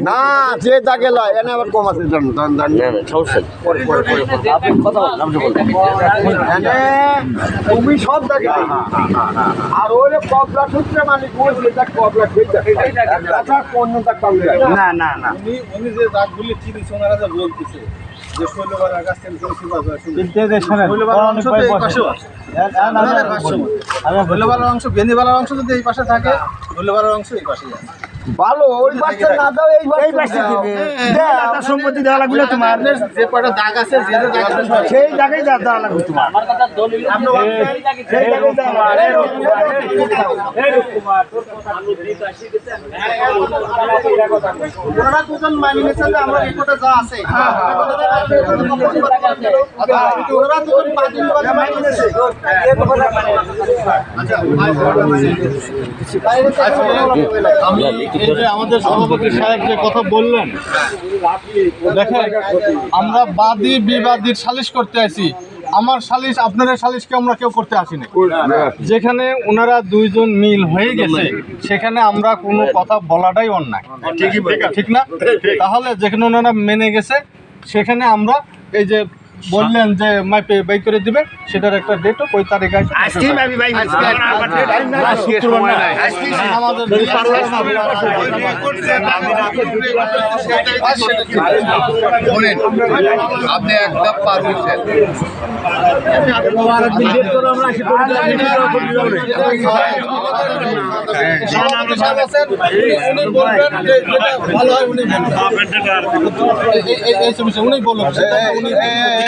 না যে দাগে তুমি সব দাগে আর ওই কবলা সূত্রে মালিক যে দাগ কবলা সেই দাগ দাগ পাবে না না। না উনি যে দাগগুলি চিনিস, ওনারা যে বলতেছে। অংশ মতে। শৈলবালার অংশ। বেনিবালার অংশ যদি এই পাশে থাকে শৈলবালার অংশ এই পাশে আছে। ভালো ওই বাচ্চা না দাও এই বাচ্চা দিবে দাও সম্পত্তি দেওয়া লাগবে না তোমার যে দাগ আছে যে যে দাগ আছে সেই যা দেওয়া লাগবে তোমার সেই জায়গায় দেওয়া লাগবে। ওনারা দুজন মানি যে আমরা রিপোর্টে যা আছে ওনারা দুজন বাতিল করে মানি নিয়েছে আমি এই যে আমাদের সভাপতি সাহেব যে কথা বললেন দেখেন আমরা বাদী বিবাদীর সালিশ করতে আসি আমার সালিশ আপনাদের সালিশকে আমরা কেউ করতে আসিনি। যেখানে ওনারা দুইজন মিল হয়ে গেছে সেখানে আমরা কোনো কথা বলাটাই অন্যায়। ঠিক না? তাহলে যেখানে ওনারা মেনে গেছে সেখানে আমরা এই যে বললেন যে মাইপে বাই করে দিবে সেটার একটা ডেট ওই তারিখে আসে। আজকেই ভাবি ভাই আমাদের শোনেন আপনি একটা পার হয়েছেন। উনি বলবেন